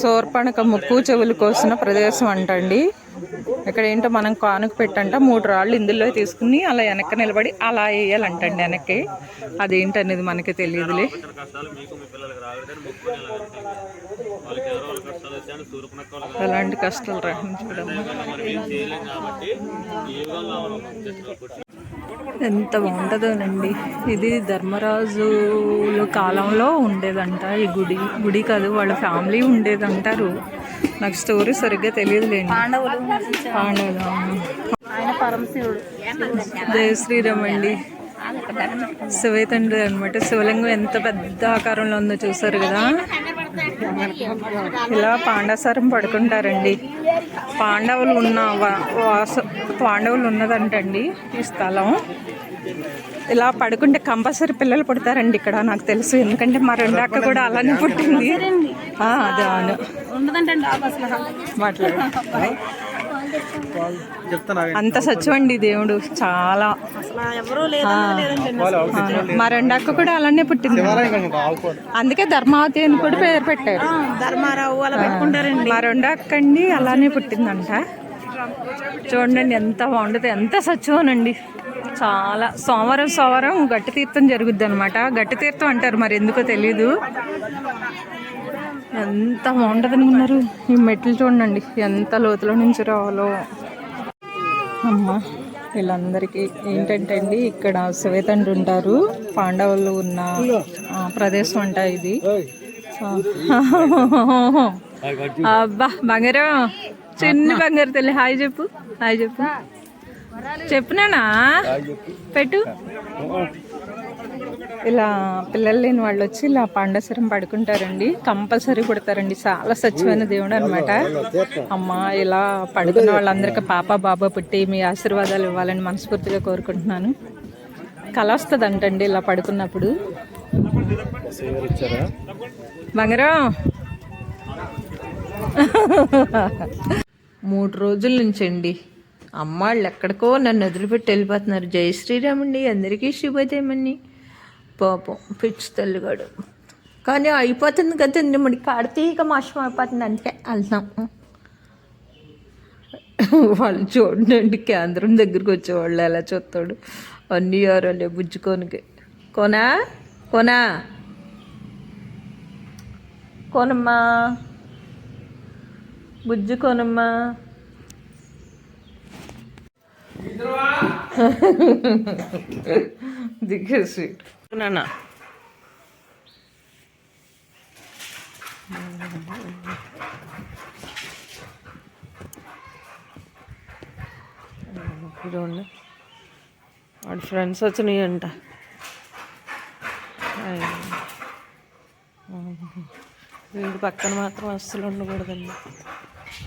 సోర్పణక ముక్కు చెవులు కోసిన ప్రదేశం అంటండి. ఇక్కడ ఏంటో మనం కానుక పెట్టంట మూడు రాళ్ళు ఇందులో తీసుకుని అలా వెనక్కి నిలబడి అలా వేయాలంటండి వెనక్కి. అదేంటనేది మనకి తెలియదులే. కష్టాలు కష్టాలు వచ్చాయని ఎంత బాగుంటుందోనండి. ఇది ధర్మరాజుల కాలంలో ఉండేదంట ఈ గుడి. గుడి కాదు వాళ్ళ ఫ్యామిలీ ఉండేదంటారు. నాకు స్టోరీ సరిగ్గా తెలియదులేండి. పాండవులు. పరమశివుడు జయ శ్రీరామ్ అండి. శివైతండ్రి అనమాట శివలింగం ఎంత పెద్ద ఆకారంలో ఉందో చూసారు కదా. ఇలా పాండసారం పడుకుంటారండి. పాండవులు ఉన్న వాస పాండవులు ఉన్నదంటండి ఈ స్థలం. ఇలా పడుకుంటే కంపల్సరీ పిల్లలు పుడతారండి ఇక్కడ నాకు తెలుసు. ఎందుకంటే మా రెండు అక్క కూడా అలానే పుట్టింది. అదే అవును. మాట్లాడు. అంత సత్యమండి దేవుడు చాలా. మా రెండు అక్క కూడా అలానే పుట్టింది. అందుకే ధర్మావతి అని కూడా పేరు పెట్టారు. ధర్మారావు అలా పెట్టుకుంటారండి. మా రెండు అక్కండి అలానే పుట్టిందంట. చూడండి ఎంత బాగుంటుంది ఎంత సత్యమోనండి చాలా. సోమవారం సోమవారం గట్టి తీర్థం జరుగుద్ది అనమాట గట్టి తీర్థం అంటారు మరి ఎందుకో తెలీదు. ఎంత బాగుంటుంది అనుకున్నారు? ఈ మెట్లు చూడండి ఎంత లోతులో నుంచి రావాలో. అమ్మ వీళ్ళందరికీ ఏంటంటే అండి ఇక్కడ శ్వేతండ్రు ఉంటారు పాండవులు ఉన్న ఆ, ప్రదేశం అంట ఇది. అబ్బా బంగారం చిన్న బంగారు తల్లి. హాయ్ చెప్పు హాయ్ చెప్పు. చెప్పునానా పెట్టు. ఇలా పిల్లలు లేని వాళ్ళు వచ్చి ఇలా పాండసరం పడుకుంటారండి. కంపల్సరీ పుడతారండి. చాలా స్వచ్ఛమైన దేవుడు అనమాట అమ్మ ఇలా పడుకున్న వాళ్ళందరికీ పాప బాబా పుట్టి మీ ఆశీర్వాదాలు ఇవ్వాలని మనస్ఫూర్తిగా కోరుకుంటున్నాను. కళ వస్తుంది అంటండి ఇలా పడుకున్నప్పుడు. బంగారం. మూడు రోజుల నుంచి అండి అమ్మాళ్ళు ఎక్కడికో నన్ను వదిలిపెట్టి వెళ్ళిపోతున్నారు. జై శ్రీరామండి. అందరికీ శుభోదయమని పాపం పిచ్చి తల్లిగాడు. కానీ అయిపోతుంది కదండి మరి కార్తీక మాసం అయిపోతుంది అంటే వెళ్తాం వాళ్ళు చూడండి కేంద్రం దగ్గరికి వచ్చేవాళ్ళు ఎలా చూస్తాడు. అన్నీ ఎవరలే బుజ్జుకోనికి. కొనా? కొనా? కొనమ్మా? బుజ్జు కొనమ్మా? స్వీట్ నాన్న చూడండి వాడి ఫ్రెండ్స్ వచ్చినాయి అంట వీడి పక్కన మాత్రం అస్సలు ఉండకూడదండి.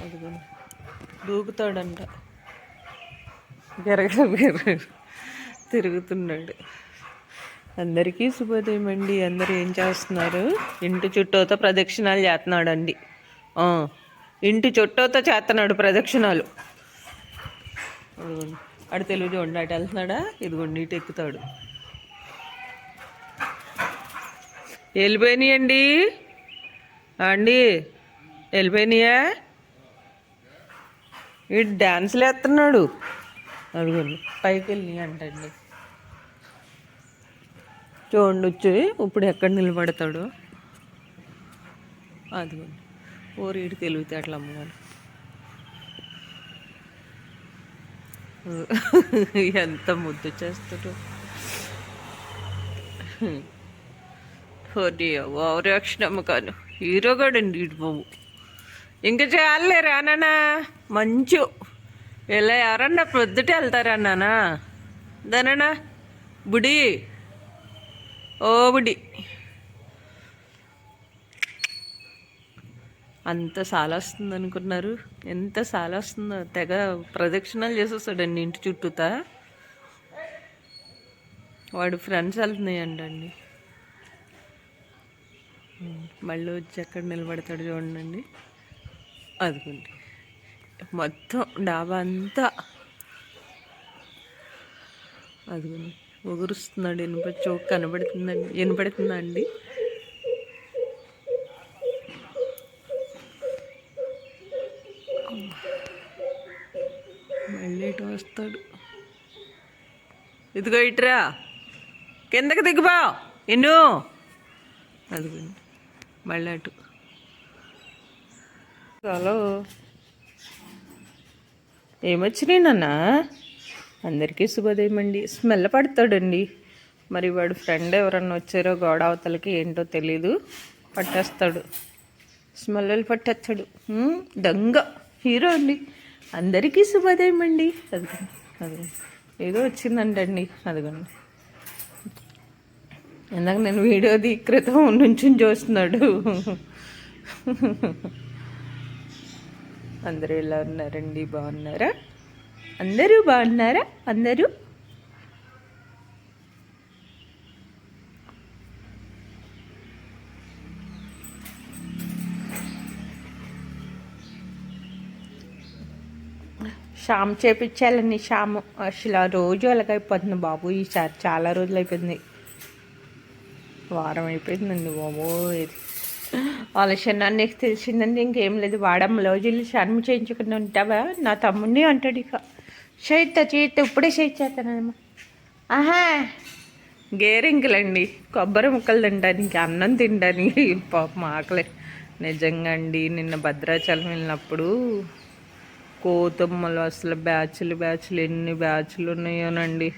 అదిగో దూకుతాడంట. గెరగ తిరుగుతున్నాడు. అందరికీ శుభోదయం అండి. అందరూ ఏం చేస్తున్నారు? ఇంటి చుట్టూతో ప్రదక్షిణాలు చేస్తున్నాడు అండి ఇంటి చుట్టూతో చేస్తున్నాడు ప్రదక్షిణాలు. అటు తెలుగు చూడండి. అటు వెళ్తున్నాడా? ఇదిగోండి ఇటు ఎక్కుతాడు. వెళ్ళిపోయినాయండి. అండి వెళ్ళిపోయినాయా? ఈ డ్యాన్స్లు వేస్తున్నాడు. అడుగుండి పైకి వెళ్ళి అంటండి. చూడండి వచ్చి ఇప్పుడు ఎక్కడ నిలబడతాడు? అది ఓరి తెలివితే అట్లా అమ్మగారు. ఎంత ముద్దు చేస్తాడు. ఓరి ఓరక్షణ అమ్మకాను హీరో అండి ఇటు బాబు. ఇంకా చేయాలే రానా మంచు. ఇలా ఎవరన్నా పొద్దుటే వెళ్తారా నానా దానా బుడి. ఓ బుడి అంత సాలొస్తుంది అనుకున్నారు ఎంత సాలొస్తుందో తెగ ప్రదక్షిణాలు చేసేస్తాడండి ఇంటి చుట్టూతా. వాడు ఫ్రెండ్స్ వెళ్తున్నాయంటండి. మళ్ళీ వచ్చి ఎక్కడ నిలబడతాడు చూడండి అదిగోండి. మొత్తం డాబా అంతా. అదిగోండి. ఒగురుస్తున్నాడు ఇనుప చోక్ కనబడుతుందండి. వినపడుతుందా అండి? మళ్ళీ ఇటు వస్తాడు. ఇదిగో ఇట్రా. కిందకి దిగిపో ఎన్ను అదిగో మళ్ళీ అటు. హలో. ఏమొచ్చినాయి నాన్న? అందరికీ శుభోదయం అండి స్మెల్ పడతాడండి. మరి వాడు ఫ్రెండ్ ఎవరన్నా వచ్చారో గోడ అవతలకి ఏంటో తెలీదు. పట్టేస్తాడు. స్మెల్ పట్టేస్తాడు. దంగ దొంగ. హీరో అండి. అందరికీ శుభోదయం అండి అదిగోండి అది ఏదో వచ్చిందంటండి. అదిగోండి. ఇందాక నేను వీడియోది క్రితం నుంచి చూస్తున్నాడు. అందరూ ఎలా ఉన్నారండి? బాగున్నారా? అందరూ బాగున్నారా? అందరూ? షామ్ చేపించాలండి షాము అసలు ఆ రోజు అలాగైపోతుంది బాబు ఈసారి చాలా రోజులు అయిపోయింది వారం అయిపోయిందండి బాబు ఇది వాళ్ళ నీకు తెలిసిందండి ఇంకేం లేదు వాడమ్మ రోజులు షర్మ చేయించుకుని ఉంటావా? నా తమ్ముడిని అంటాడు ఇక. చేయిత చేయిత ఇప్పుడే చేయించేస్తానమ్మా ఆహా. గేరింకలండి. కొబ్బరి ముక్కలు తినడానికి అన్నం తినడానికి. పాపం ఆకలి. నిజంగా అండి నిన్న భద్రాచలం వెళ్ళినప్పుడు కోతుమ్మలు అసలు బ్యాచ్లు బ్యాచ్లు ఎన్ని బ్యాచ్లు ఉన్నాయోనండి.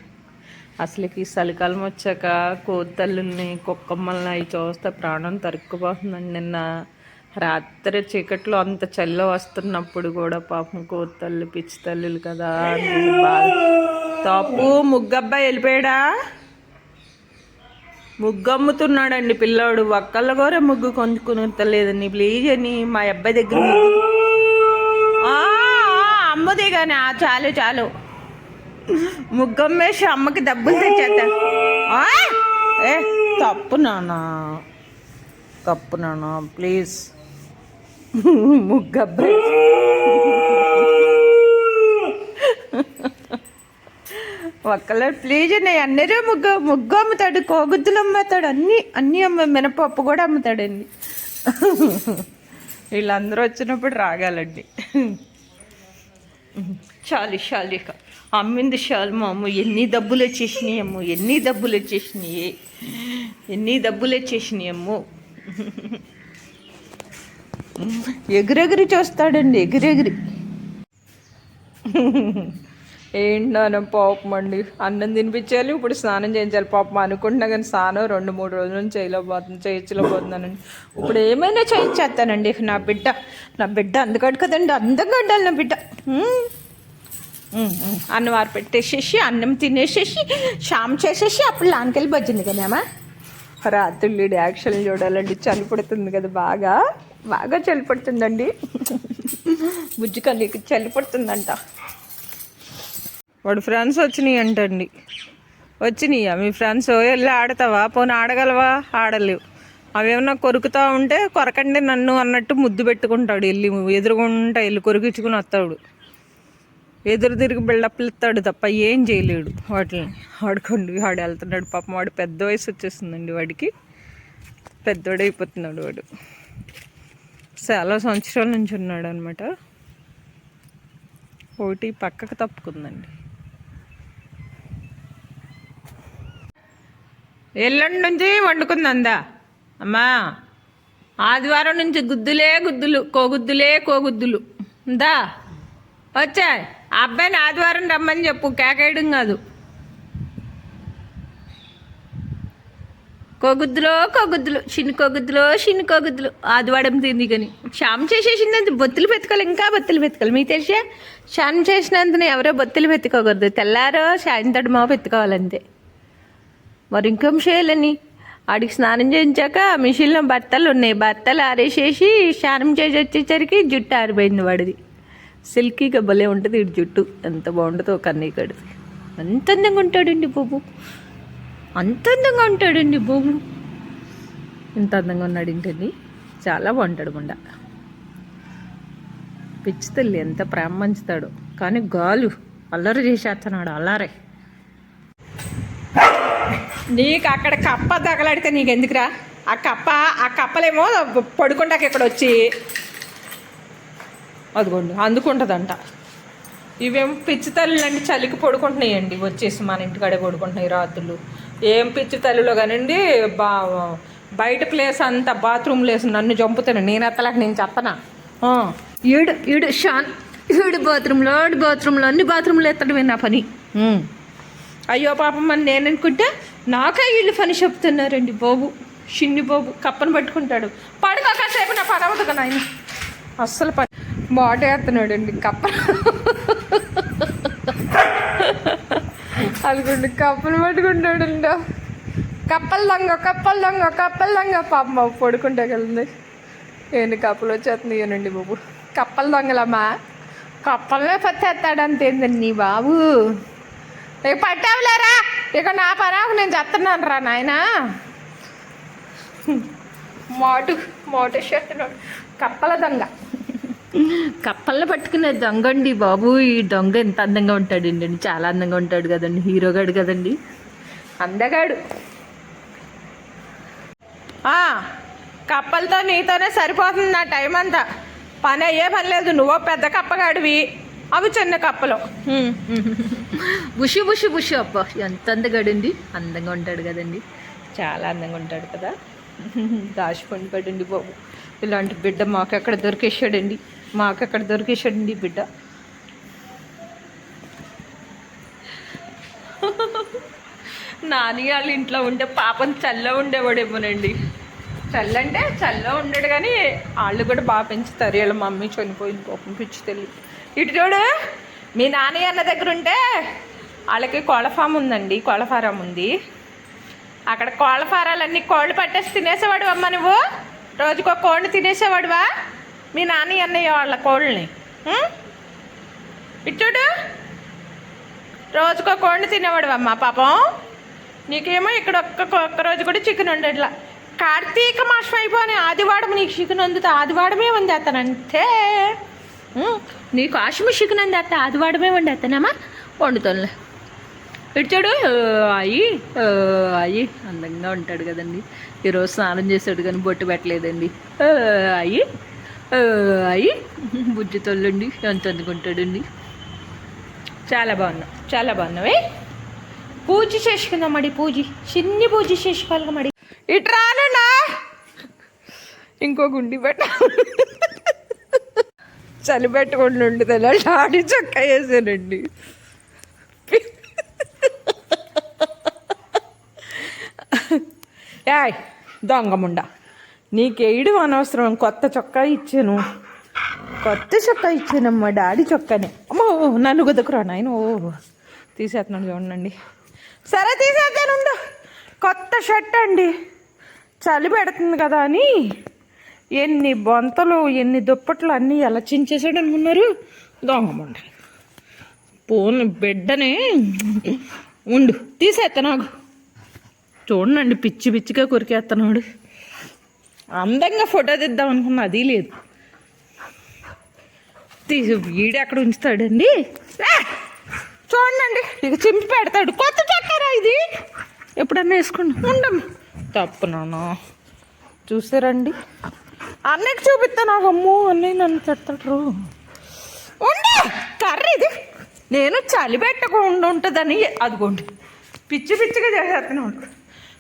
అసలుకి చలికాలం వచ్చాక కోతల్లుని కుక్కమ్మల్ని అవి చూస్తే ప్రాణం తరుక్కుపోతుందండి నిన్న. రాత్రి చీకట్లో అంత చల్ల వస్తున్నప్పుడు కూడా పాపం కోతల్లి పిచ్చి తల్లులు కదా అని బాధ. తప్పు ముగ్గబ్బాయి వెళ్ళిపోయాడా? ముగ్గు అమ్ముతున్నాడండి పిల్లోడు. ఒక్కళ్ళ కూడా ముగ్గు కొనుక్కునలేదండి ప్లీజ్ అని మా అబ్బాయి దగ్గర అమ్మది కానీ ఆ, చాలు చాలు. ముగ్గమ్మేసి అమ్మకి డబ్బులు తెచ్చేస్తా ఏ తప్పు నానా తప్పు నాన్న ప్లీజ్. ముగ్గబ్బాయి ఒక్కలే ప్లీజ్ నేను అన్నరే ముగ్గు ముగ్గు అమ్ముతాడు కోగుద్దులు అమ్ముతాడు అన్ని అన్ని అమ్మ మినపప్పు కూడా అమ్ముతాడండి వీళ్ళందరూ వచ్చినప్పుడు రాగాలండి. చాలు చాలు ఇక. అమ్మింది చాలు మా అమ్మ ఎన్ని డబ్బులు వచ్చేసినాయి అమ్మ ఎన్ని డబ్బులు వచ్చేసినాయి ఎన్ని డబ్బులు వచ్చేసినాయి అమ్మ. ఎగిరెగిరి చూస్తాడండి ఎగిరెగిరి. ఏంటన్నా పాపం అండి. అన్నం తినిపించాలి ఇప్పుడు స్నానం చేయించాలి. పాపం అనుకుంటున్నా కానీ స్నానం రెండు మూడు రోజుల నుంచి చేయలేకపోతుంది చేయించలేకపోతున్నానండి. ఇప్పుడు ఏమైనా చేయించేస్తానండి. నా బిడ్డ నా బిడ్డ అందుకడు కదండి అందంగా ఉండాలి నా బిడ్డ. అన్నం వారు పెట్టేసేసి అన్నం తినేసేసి షామ్ చేసేసి అప్పుడు లాన్కెళ్ళి బజ్జింది కదమ్మా రాత్రులు యాక్షన్ చూడాలండి. చలి పడుతుంది కదా బాగా. బాగా చలి పడుతుందండి బుజ్జి కళ్ళకి చలి పడుతుందంట వాడు ఫ్రెండ్స్ వచ్చినాయి అంటండి వచ్చినాయా? మీ ఫ్రెండ్స్ వెళ్ళి ఆడతావా? పోనీ ఆడగలవా? ఆడలేవు. అవేమన్నా కొరుకుతా ఉంటే కొరకండి నన్ను అన్నట్టు ముద్దు పెట్టుకుంటాడు. వెళ్ళి ఎదురుగుంటా వెళ్ళి కొరికించుకుని వస్తాడు. ఎదురు తిరిగి బిల్డప్లు ఇస్తాడు తప్ప ఏం చేయలేడు వాటిని. ఆడుకోండి వాడు వెళ్తున్నాడు. పాపం వాడు పెద్ద వయసు వచ్చేస్తుందండి వాడికి. పెద్దోడైపోతున్నాడు వాడు. చాలా సంవత్సరాల నుంచి ఉన్నాడు అనమాట ఒకటి పక్కకు తప్పుకుందండి. ఎల్లుండి నుంచి వండుకుందందా? అమ్మా ఆదివారం నుంచి గుద్దులే గుద్దులు కోగుద్దులే కోగుద్దులు. ఉందా? వచ్చాయి. ఆ అబ్బాయిని ఆదివారం రమ్మని చెప్పు కేకేయడం కాదు. కోగుద్దులో కోగుద్దులు చిన్న కోగుద్దులో చిన్న కోగుద్దులు. ఆదివాడం తింది కానీ శామ్ చేసేసింది బొత్తులు పెట్టుకోవాలి ఇంకా బొత్తులు పెట్టుకోవాలి మీకు తెలిసే? శామ్ చేసినందున ఎవరో బొత్తులు పెట్టుకోకూడదు తెల్లారో సాయంత్రం మా పెట్టుకోవాలంతే మరి ఇంకేం చేయాలని? ఆడికి స్నానం చేయించాక మిషన్లో బట్టలు ఉన్నాయి. బట్టలు ఆరేసేసి స్నానం చేసి వచ్చేసరికి జుట్టు ఆరిపోయింది వాడిది. సిల్కీగా భలే ఉంటుంది ఇటు జుట్టు. ఎంత బాగుంటుందో కన్నీకడిది. అంత అందంగా ఉంటాడండి బాబు. అంత అందంగా ఉంటాడండి బాబు ఇంత అందంగా ఉన్నాడు ఏంటండి చాలా బాగుంటాడు ముండ పిచ్చి తల్లి ఎంత ప్రేమ మంచుతాడు కానీ గాలు అల్లరి చేసేస్తున్నాడు అల్లారే. నీకు అక్కడ కప్ప తగలాడితే నీకు ఎందుకురా ఆ కప్ప ఆ కప్పలేమో పడుకుంటాక ఇక్కడ వచ్చి అదిగోండి అందుకుంటుందంట. ఇవేం పిచ్చి తల్లులు అండి చలికి పడుకుంటున్నాయండి వచ్చేసి మన ఇంటికాడే పడుకుంటున్నాయి రాత్రులు. ఏం పిచ్చి తల్లులో కానండి బా బయట ప్లేస్ అంతా బాత్రూమ్ ప్లేస్ నన్ను చంపుతాను నేను ఎత్తలేక నేను చెప్పనా ఈడు ఈడు షాన్ ఈడు బాత్రూంలో ఆడు బాత్రూంలో అన్ని బాత్రూంలో ఎత్తడమే నా పని. అయ్యో పాపం అని నేను అనుకుంటే నాకే వీళ్ళు పని చెప్తున్నారండి బాబు. షిన్ని బాబు కప్పను పట్టుకుంటాడు. పడుకో కాసేపు నా పని అవ్వదు కదా ఆయన. అస్సలు పని బాటేస్తున్నాడు అండి కప్ప అనుకుంటు కప్పలు పట్టుకుంటాడు కప్పల దొంగ కప్పల దొంగ కప్పల దొంగ. పాపం బాబు పడుకుంటే కలింది ఏంటి కప్పలు వచ్చేస్తున్నాయండి బాబు. కప్పల దొంగలమ్మా. కప్పలనే పత్తేస్తాడంతేంది నీ బాబు? ఇక పట్టావులేరా? ఇక నా పరాకు నేను చెప్తున్నాను రా నాయనా. మోటు మోటు చేస్తున్నాడు కప్పల దొంగ. కప్పల్ని పట్టుకునే దొంగ అండి బాబు. ఈ దొంగ ఎంత అందంగా ఉంటాడండి. చాలా అందంగా ఉంటాడు కదండి. హీరోగాడు కదండి. అందగాడు. ఆ, కప్పలతో నీతోనే సరిపోతుంది నా టైం అంతా. పని అయ్యే పని లేదు. నువ్వు పెద్ద కప్పగాడివి. అవి చిన్న కప్పలు. బుషి బుషి బుషు. అబ్బా ఎంత అందగాడండి. అందంగా ఉంటాడు కదండి. చాలా అందంగా ఉంటాడు కదా. దాచిపండి పడండి బాబు. ఇలాంటి బిడ్డ మాకెక్కడ దొరికేసాడండి మాకు అక్కడ దొరికేసండి బిడ్డ. నాని వాళ్ళ ఇంట్లో ఉంటే పాపం చల్ల ఉండేవాడేమోనండి. చల్ల అంటే చల్ల ఉండడు కానీ వాళ్ళు కూడా బాగా పెంచుతారు. వీళ్ళ మమ్మీ చనిపోయింది పాపం పిచ్చి తెలియదు ఇటు చూడు మీ నాని అన్న దగ్గర ఉంటే వాళ్ళకి కోళ్ళఫామ్ ఉందండి కోళ్ళ ఫారం ఉంది. అక్కడ కోళ్ళ ఫారాలన్నీ కోళ్ళు పట్టేసి తినేసేవాడు అమ్మ నువ్వు? రోజుకో కోళ్ళు తినేసేవాడువా? మీ నాని అన్నయ్య వాళ్ళ కోళ్ళని. ఇచ్చుడు? రోజుకో కోడిని తినేవాడు అమ్మ పాపం. నీకేమో ఇక్కడ ఒక్క ఒక్క రోజు కూడా చికెన్ ఉండట్లా. కార్తీక మాసం అయిపోయి ఆదివారం నీకు చికెన్ అందుతా ఆదివారమే వందేస్తానంటే ఉం, నీకు ఆశమ చికెన్ వందేస్తా ఆదివారమే వండేస్తానమ్మా వండుతానులే. ఇటు చూడు అయ్యి అయ్యి. అందంగా ఉంటాడు కదండి. ఈరోజు స్నానం చేశాడు కానీ బొట్టు పెట్టలేదండి. అయ్యి. అయ్యి బుజ్జి తొల్లండి ఎంత అందుకుంటాడండి? చాలా బాగున్నా చాలా బాగున్నావే పూజ చేసుకుందాం మడి పూజ. చిన్ని పూజ చేసుకోవాలి మడి. ఇటు రానన్నా? ఇంకో గుండి పెట్ట. చలి పెట్టకుండా ఉండదు ఆడి చొక్క వేసానండి యాయ్ దొంగముండ నీకేయడం అనవసరం. కొత్త చొక్కా ఇచ్చాను. కొత్త చొక్కా ఇచ్చానమ్మా డాడీ చొక్కానే. అమ్మో నన్ను గుదకురా నాయన. ఓ తీసేస్తున్నాను చూడండి సరే తీసేద్దాను కొత్త షర్ట్ అండి. చలి పెడుతుంది కదా అని ఎన్ని బొంతలు ఎన్ని దుప్పట్లు అన్నీ ఎలా చించేసాడు అనుకున్నారు? దొంగముండ పోను బిడ్డనే. ఉండు తీసేస్తా నాకు చూడండి పిచ్చి పిచ్చిగా కొరికేస్తున్నాడు అందంగా ఫోటో తీద్దాం అనుకున్నా అది లేదు. తీసి వీడు ఎక్కడ ఉంచుతాడండి. చూడండి ఇక చింపి పెడతాడు. కొత్త చక్కెర ఇది. ఎప్పుడన్నా వేసుకోండి. ఉండం తప్పు నాన్న. చూసారండి? అన్నకి చూపిస్తాను నాకు అమ్మో అన్నయ్య నన్ను తిడతాడు ఉండే కర్రీ ఇది. నేను చలి పెట్టకుండా ఉంటుందని అదిగోండి. పిచ్చి పిచ్చిగా చేసేస్తున్నాడు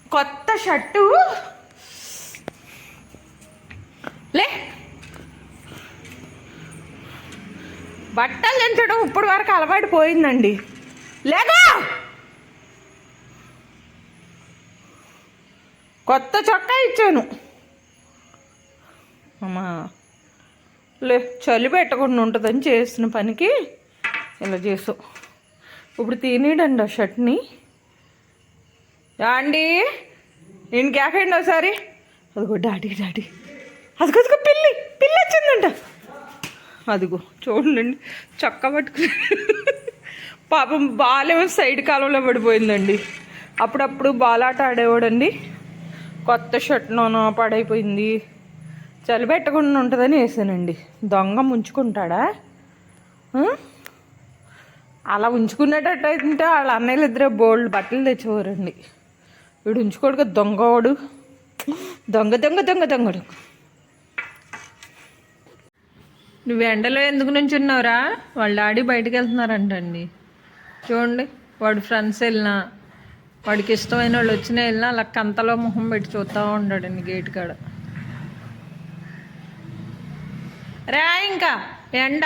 కొత్త షర్టు. బట్టలు ఎంచడం ఇప్పుడు వరకు అలవాటు పోయిందండి. లేదా కొత్త చొక్కా ఇచ్చాను. అమ్మా లే చలి పెట్టకుండా ఉంటుందని చేసిన పనికి ఇలా చేసు. ఇప్పుడు తినేడండి ఆ షర్ట్ని. అండి నేను కేకండి ఒకసారి అదిగో డాడీ డాడీ. అదిగో పిల్లి పిల్లి వచ్చిందంట. అదిగో చూడండి చక్క పట్టుకుని. పాపం బాలేమో సైడ్ కాలంలో పడిపోయిందండి. అప్పుడప్పుడు బాలాట ఆడేవాడండి. కొత్త షర్ట్ షర్ట్లోనో పడైపోయింది. చలి పెట్టకుండా ఉంటుందని వేసానండి. దొంగ ముంచుకుంటాడా? అలా ఉంచుకునేటట్టు అయితే వాళ్ళ అన్నయ్యలు ఇద్దరే బోల్డ్ బట్టలు తెచ్చేవారండి. వీడు ఉంచుకోడుగా దొంగవాడు. దొంగ దొంగ దొంగ దొంగడు. నువ్వు ఎండలో ఎందుకు నుంచున్నావురా? వాళ్ళ డాడీ బయటకు వెళ్తున్నారంటండి. చూడండి వాడు ఫ్రెండ్స్ వెళ్ళినా వాడికి ఇష్టమైన వాళ్ళు వచ్చిన వెళ్ళినా అలా కంతలో మొహం పెట్టి చూస్తూ ఉంటాడండి గేట్ కాడ. రా ఇంకా ఎండ.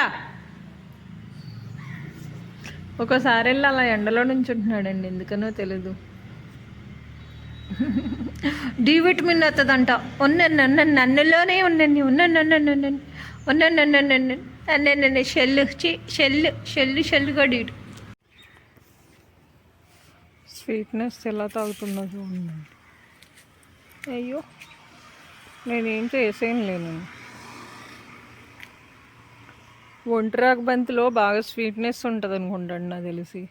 ఒక్కోసారి వెళ్ళి అలా ఎండలో నుంచి ఉంటున్నాడండి ఎందుకనో తెలీదు. డి విటమిన్ వస్తుందంట ఉన్నన్ను నన్నులోనే ఉండండి ఉన్నన్ను నన్ను అన్నీ షెల్లు షెల్లు షెల్లు షెల్లు కూడా ఇటు స్వీట్నెస్ ఎలా తాగుతుందో చూడండి. అయ్యో. నేనేం చేసేం లేను. ఒంటరాకు బంతిలో బాగా స్వీట్నెస్ ఉంటుంది అనుకుంటాను నాకు తెలిసి.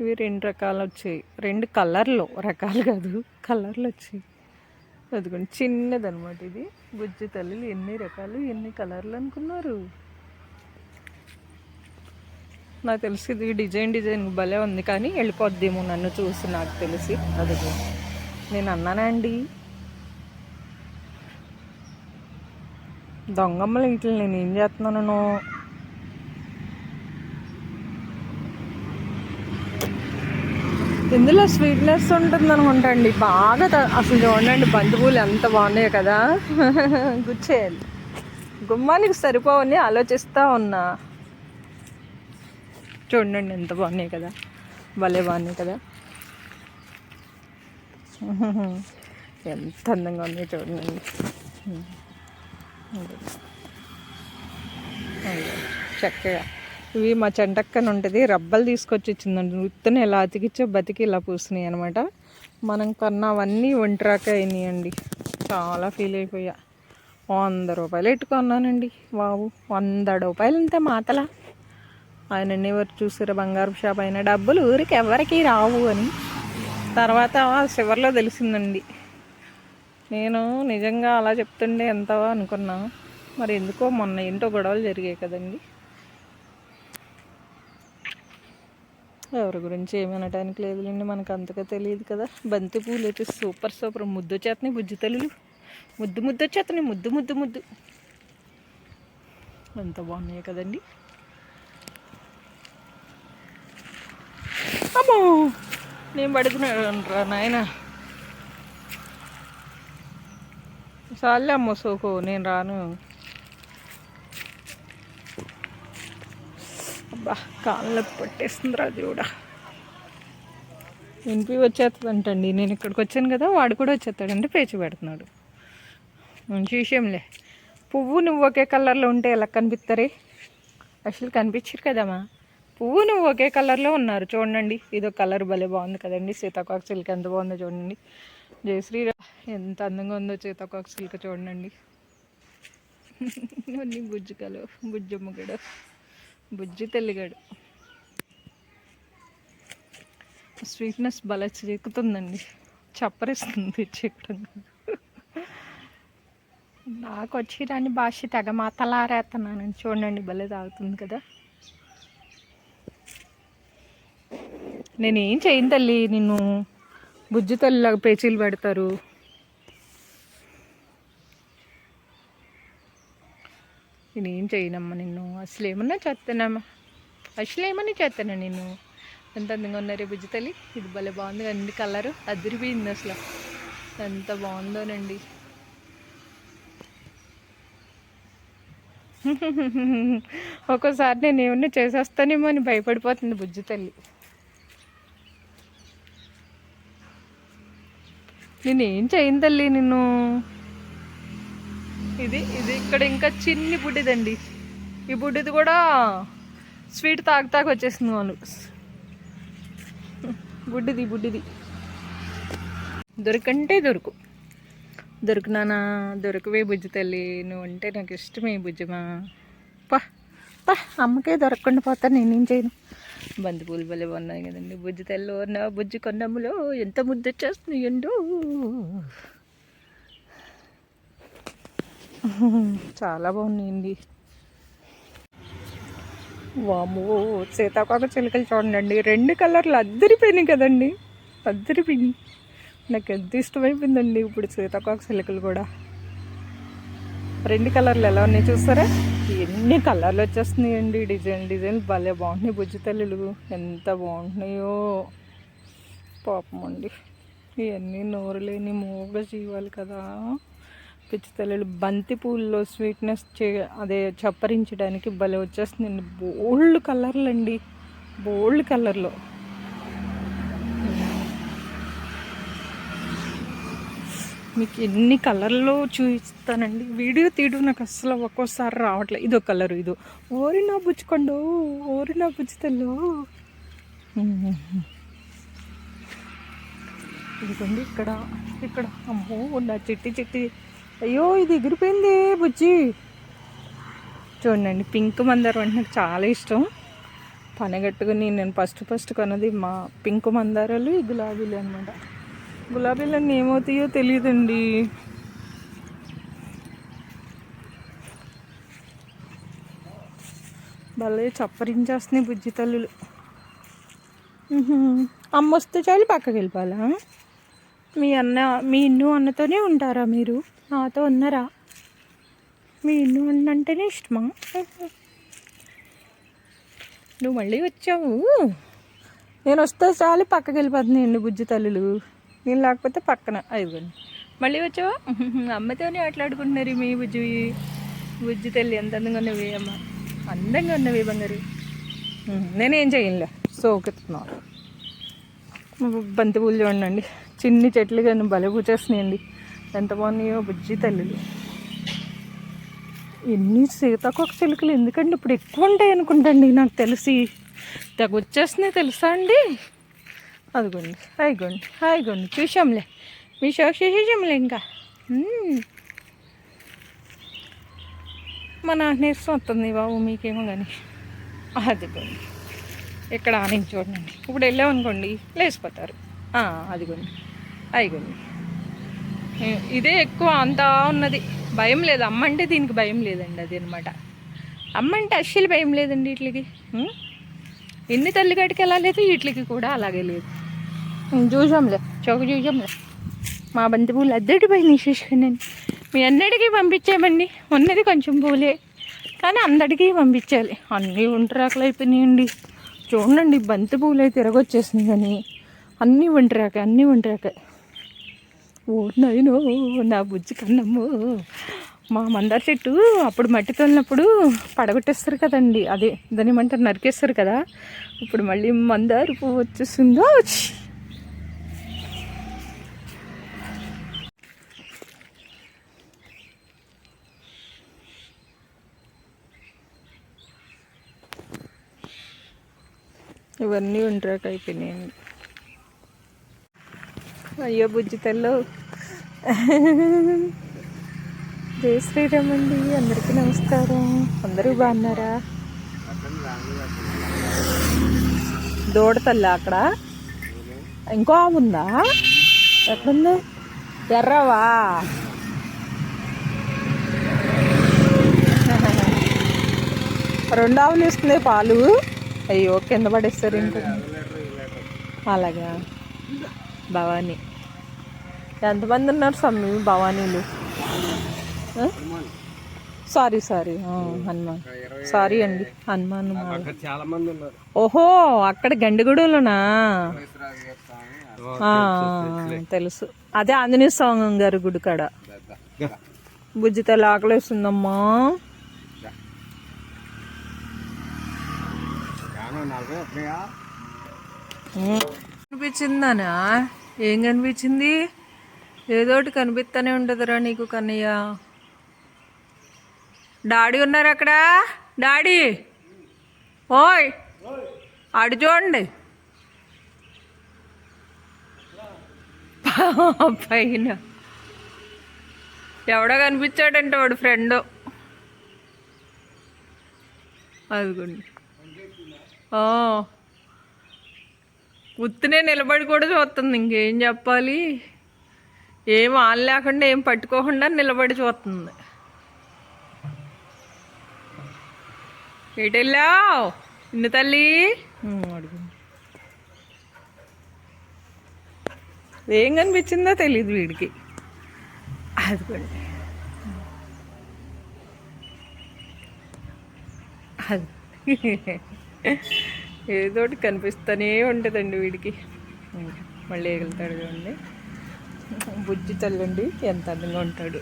ఇవి రెండు రకాలు వచ్చాయి. రెండు కలర్లో రకాలు కాదు కలర్లు వచ్చాయి. అదిగోండి చిన్నది అనమాట ఇది. గుజ్జు తల్లిలు ఎన్ని రకాలు ఎన్ని కలర్లు అనుకున్నారు? నాకు తెలిసి ఇది డిజైన్ డిజైన్ భలే ఉంది కానీ వెళ్ళిపోద్దేమో నన్ను చూసి నాకు తెలిసి. అదిగో నేను అన్నానా అండి? దొంగమ్మలు ఇంట్లో నేను ఏం చేస్తున్నాను ఇందులో స్వీట్నెస్ ఉంటుంది అనుకుంటా అండి. బాగా అసలు చూడండి బంతిపూలు ఎంత బాగున్నాయి కదా. గుచ్చేయాలి గుమ్మానికి సరిపోవని ఆలోచిస్తూ ఉన్నా. చూడండి ఎంత బాగున్నాయి కదా. భలే బాగున్నాయి కదా. ఎంత అందంగా ఉన్నాయి చూడండి. చక్కగా. ఇవి మా చెంటక్కన ఉంటుంది. రబ్బలు తీసుకొచ్చి ఇచ్చిందండి. విత్తనం ఎలా అతికిచ్చో బతికి ఇలా పూసినాయి అనమాట మనం కొన్నవన్నీ ఒంటరాక అయినాయండి. చాలా ఫీల్ అయిపోయా. వంద రూపాయలు ఎట్టుకున్నానండి బాబు. వంద రూపాయలు అంతే మాతల. ఆయన ఎవరు చూసారు బంగారు షాప్ అయిన. డబ్బులు ఊరికి ఎవరికి రావు అని. తర్వాత చివరిలో తెలిసిందండి. నేను నిజంగా అలా చెప్తుండే ఎంత అనుకున్నా. మరి ఎందుకో మొన్న ఏంటో గొడవలు జరిగాయి కదండి. ఎవరి గురించి ఏమి అనడానికి లేదులేండి మనకు అంతగా తెలియదు కదా. బంతి పూలు అయితే సూపర్ సూపర్. ముద్దు వచ్చేస్తున్నాయి బుజ్జి తల్లులు. ముద్దు ముద్దు వచ్చేస్తున్నాయి ముద్దు ముద్దు ముద్దు. అంత బాగున్నాయి కదండి. అమ్మో నేను పడుకున్నాను రా నాయన. చాలే అమ్మో సోకో నేను రాను. అబ్బా కాళ్ళకు పట్టేస్తుందిరా దేవుడా వినిపి వచ్చేస్తుందంటండి నేను ఇక్కడికి వచ్చాను కదా వాడు కూడా వచ్చేస్తాడంటే పేచి పెడుతున్నాడు. మంచి విషయంలే. పువ్వు నువ్వు ఒకే కలర్లో ఉంటే ఎలా కనిపిస్తారే? అసలు కనిపించరు కదమ్మా పువ్వు నువ్వు ఒకే కలర్లో ఉన్నారు చూడండి. ఇదో కలర్ భలే బాగుంది కదండి సీతాకోక సిల్క్ ఎంత బాగుందో చూడండి. జయశ్రీ ఎంత అందంగా ఉందో సీతాకోక సిల్క్ చూడండి. అన్ని బుజ్జికలు బుజ్జమ్మగడు బుజ్జి తెల్లిగాడు స్వీట్నెస్ భలే చిక్కుతుందండి. చప్పరిస్తుంది చిక్కడం నాకు వచ్చి రాని భాష తెగ మాతలారేస్తున్నాను చూడండి భలే తాగుతుంది కదా. నేనేం చేయను తల్లి నిన్ను బుజ్జి తల్లిలాగా పేచీలు పెడతారు. నేనేం చేయనమ్మా నిన్ను. అసలు ఏమన్నా చేస్తానమ్మా అసలు ఏమన్నా చేస్తాను నేను ఎంత అందంగా ఉన్నారే బుజ్జి తల్లి. ఇది భలే బాగుంది అన్ని కలరు. అదిరిపోయింది అసలు. ఎంత బాగుందోనండి. ఒక్కోసారి నేను ఏమన్నా చేసేస్తానేమో అని భయపడిపోతుంది బుజ్జి తల్లి. నేనేం చేయను తల్లి నిన్ను. ఇది ఇది ఇక్కడ ఇంకా చిన్ని బుడ్డిదండి. ఈ బుడ్డిది కూడా స్వీట్ తాగు తాగు వచ్చేసింది వాళ్ళు. బుడ్డిది బుడ్డిది. దొరికంటే దొరుకు. దొరుకునానా దొరకవే బుజ్జి తల్లి. నువ్వు అంటే నాకు ఇష్టమే బుజ్జమా పా పా అమ్మకే దొరకకుండా పోతా నేనేం చేయను. బంతిపూలు భలే ఉన్నాయి కదండి బుజ్జి తల్లి. ఉన్న బుజ్జి కొన్నములో ఎంత ముద్ద చేస్తుంది ఎండు చాలా బాగున్నాయండి. వామో సీతాకోక చిలుకలు చూడండి రెండు కలర్లు అద్దరిపోయినాయి కదండి. అద్దరిపోయినాయి. నాకు ఎంత ఇష్టమైపోయిందండి ఇప్పుడు సీతాకోక చిలుకలు కూడా. రెండు కలర్లు ఎలా ఉన్నాయి చూస్తారా? ఎన్ని కలర్లు వచ్చేస్తున్నాయండి. డిజైన్ డిజైన్ భలే బాగుంటున్నాయి బుజ్జి తల్లులు. ఎంత బాగుంటున్నాయో పాపం అండి ఇవన్నీ నోరు లేని మూగ జీవాలు కదా. పిచ్చి తల్లులు బంతి పూల్లో స్వీట్నెస్ చే అదే చప్పరించడానికి భలే వచ్చేస్తుందండి. బోల్డ్ కలర్లు అండి బోల్డ్ కలర్లో. మీకు ఎన్ని కలర్లో చూపిస్తానండి? వీడియో తీయడం నాకు అస్సలు ఒక్కోసారి రావట్లేదు ఇదో కలరు ఇదో. ఓరి నా బుచ్చుకోండు ఓరి నా బుచ్చుతల్లో ఇదిగోండి ఇక్కడ ఇక్కడ. అమ్మో నా చిట్టి చిట్టి అయ్యో ఇది ఎగిరిపోయింది బుజ్జి. చూడండి పింక్ మందారం అంటే నాకు చాలా ఇష్టం. పనగట్టుకుని నేను ఫస్ట్ ఫస్ట్ కొన్నది మా పింక్ మందారాలు ఈ గులాబీలు అనమాట గులాబీలన్నీ ఏమవుతాయో తెలియదండి. భలే చప్పరించేస్తున్నాయి బుజ్జి తల్లులు. అమ్మ వస్తే చాలు పక్కకి వెళ్ళిపోవాలా? మీ అన్న మీ ఇన్ను అన్నతోనే ఉంటారా మీరు? నాతో ఉన్నారా? మీ ఇల్లు అంటేనే ఇష్టమా? నువ్వు మళ్ళీ వచ్చావు? నేను వస్తే చాలు పక్కకి వెళ్ళిపోతున్నాయండి బుజ్జి తల్లులు. నేను లేకపోతే పక్కన. అయిపోయింది మళ్ళీ వచ్చావా? అమ్మతోనే ఆటలాడుకుంటున్నారు మీ బుజ్జి బుజ్జి తల్లి. ఎంత అందంగా ఉన్నవి అమ్మ. అందంగా ఉన్నవి బంగారు. నేనేం చేయలే సోకెత్తున్నాను బంతి పూలు చూడండి. చిన్ని చెట్లు కానీ భలే పూచేస్తున్నాయండి ఎంత బాగున్నాయో బుజ్జి తల్లులు. ఎన్ని సీతాకోక చిలుకలు. ఎందుకండి ఇప్పుడు ఎక్కువ ఉంటాయి అనుకుంటండి నాకు తెలిసి. తెగ వచ్చేస్తున్నాయి తెలుసా అండి? అదిగోండి హాయిగోండి హాయిగోండి చూసాంలే మీ షోక్ చూసాంలే ఇంకా మన మా నీరసం వస్తుంది బాబు మీకేమో కానీ అదిగోండి. ఇక్కడ ఆనించి చూడండి. ఇప్పుడు వెళ్ళామనుకోండి లేచిపోతారు. అదిగోండి అయిగోండి. ఇదే ఎక్కువ అంతా ఉన్నది. భయం లేదు. అమ్మంటే దీనికి భయం లేదండి అది అనమాట అమ్మంటే అస్సలు భయం లేదండి వీటికి. ఎన్ని తల్లిగడికి ఎలా లేదు వీటికి కూడా అలాగే లేదు. చూసాంలే. చౌక చూసాంలే. మా బంతి పూలు అద్దటి పైన నేను మీ అన్నిటికీ పంపించామండి ఉన్నది కొంచెం పూలే. కానీ అందరికీ పంపించాలి. అన్నీ ఒంటరాకలు అయిపోయినాయండి. చూడండి బంతి పూలు అయితే తిరగొచ్చేసింది కానీ అన్నీ ఒంటరాక అన్నీ ఒంటరాక. ఓ నైనో నా బుజ్జి కన్నమ్ము. మా మందార చెట్టు అప్పుడు మట్టి తోలినప్పుడు పడగొట్టేస్తారు కదండి. అదే దాని ఏమంటారు? నరికేస్తారు కదా. ఇప్పుడు మళ్ళీ మందారు పువ్వు వచ్చేసిందో ఇవన్నీ ఉండరాక అయిపోయినాయండి అయ్యో బుజ్జి తల్లు. జై శ్రీరామ్ అండి అందరికీ నమస్కారం. అందరూ బాగున్నారా? దూడ తల్లి అక్కడ? ఇంకో ఉందా? ఎక్కడుంది? ఎర్రవా? రెండు ఆవులు ఇస్తుంది పాలు. అయ్యో కింద పడేస్తారు ఇంకా. అలాగా. భవానీ. ఎంతమంది ఉన్నారు సమ్మి భవానీలు? Sorry sorry. హనుమాన్. సారీ అండి హనుమాన్ మాల. చాలా మంది ఉన్నారు. ఓహో అక్కడ గండిగూడలోనా? తెలుసు. అదే ఆంజనేయ స్వామి గారి గుడి కాడ. బుజ్జి తల్లి ఆకలేస్తుందమ్మా కనిపించిందానా? ఏం కనిపించింది? ఏదోటి కనిపిస్తూనే ఉంటుందిరా నీకు కన్నయ్య. డాడీ ఉన్నారు అక్కడ? డాడీ! ఓయ్! ఆడు చూడండి. పైన. ఎవడో కనిపించాడంటే వాడు ఫ్రెండ్. అదిగోండి. ఓ ఉత్తినే నిలబడి కూడా చూస్తుంది ఇంకేం చెప్పాలి? ఏం ఆన్ లేకుండా ఏం పట్టుకోకుండా నిలబడి చూస్తుంది. ఎటెళ్ళావు ఇన్ని తల్లి? ఏం కనిపించిందో తెలియదు వీడికి. అది కూడా అది. ఏదోటి కనిపిస్తూనే ఉంటుందండి వీడికి. మళ్ళీ ఎగులుతాడు చూడండి. బుజ్జి తల్లండి ఎంత అందంగా ఉంటాడు.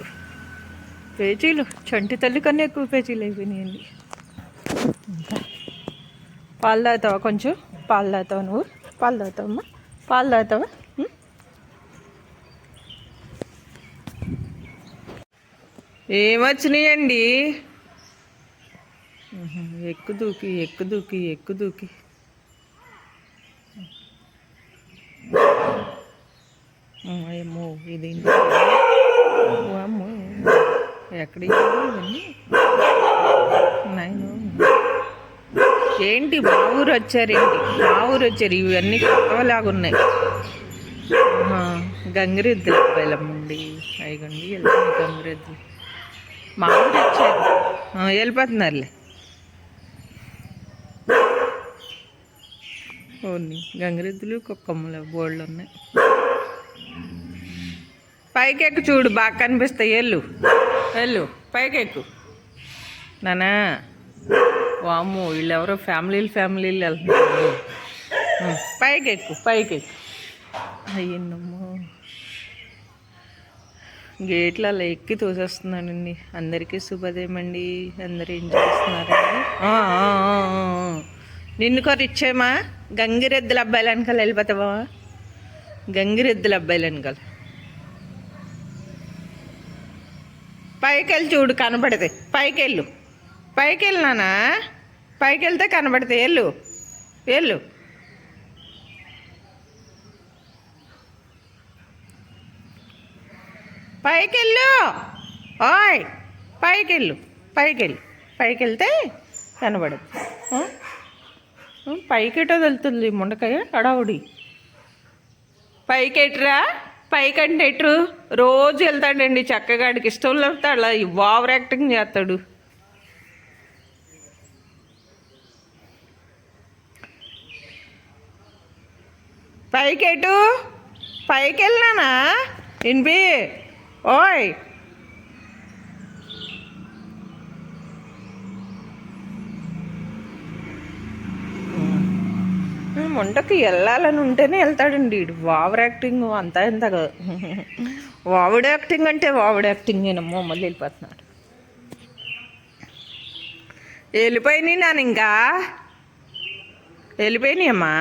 పేజీలు చంటి తల్లి కన్నా ఎక్కువ పేజీలు అయిపోయినాయండి. ఇంకా పాలు తాగుతావా కొంచెం? పాలు తాగుతావా నువ్వు? పాలు తాగుతావమ్మా? పాలు తాగుతావా? ఏమొచ్చినాయండి? ఎక్కు దూకి ఎక్కు దూకి ఎక్కు దూకి. ఏమో ఇది అమ్మో ఎక్కడ ఇవన్నీ? ఏంటి మా ఊరు వచ్చారేంటి? మా ఊరు వచ్చారు ఇవన్నీ కొత్తలాగా ఉన్నాయి గంగిరెద్దులు అబ్బాయిలమ్మండి అయిగండి వెళ్ళండి గంగిరెద్దులు. మా ఊరు వచ్చారు. వెళ్ళిపోతున్నారులే. ఓన్లీ గంగిరెద్దులు కుక్కమ్మలు బోళ్ళు ఉన్నాయి పైకెక్కు చూడు బాగా కనిపిస్తాయి. వెళ్ళు. వెళ్ళు. పైకెక్కు. నానా. వాము వీళ్ళెవరో ఫ్యామిలీలు ఫ్యామిలీలు వెళ్తున్నారు. పైకెక్కు పైకెక్కు. అయ్యన్నమ్మో గేట్లు అలా ఎక్కి తోసేస్తున్నానండి అందరికీ శుభదేమండి అండి. అందరూ ఏం చేస్తున్నారండి? నిన్ను కొర ఇచ్చేమా గంగిరెద్దుల అబ్బాయిలు వెనకాల వెళ్ళిపోతావా? గంగిరెద్దుల అబ్బాయిలు వెనకాల. పైకి వెళ్ళి చూడు కనబడితే పైకి వెళ్ళు పైకి వెళ్ళు నాన్న వెళ్ళు వెళ్ళు పైకెళ్ళు. ఓయ్ పైకి వెళ్ళు పైకి వెళ్ళు పైకి వెళ్తే కనబడదు ఆ? పైకెటో వెళ్తుంది ముండకాయ అడావుడి పైకెట్రా? పైకంటే ఎట్రు? రోజు వెళ్తాడండి చక్కగా ఆడికి ఇష్టం లేకపోతే అలా ఓవర్ యాక్టింగ్ చేస్తాడు. పైకెటు? పైకి వెళ్ళినానా ఇన్బి ఓయ్ ముండకి వెళ్ళాలని ఉంటేనే వెళ్తాడండి. వావర్ యాక్టింగ్ అంతా ఎంత కాదు యాక్టింగ్ అంటే వావిడ్ యాక్టింగ్ నేను మళ్ళీ వెళ్ళిపోతున్నాడు. వెళ్ళిపోయినాయి నాన్న ఇంకా వెళ్ళిపోయినాయమ్మా?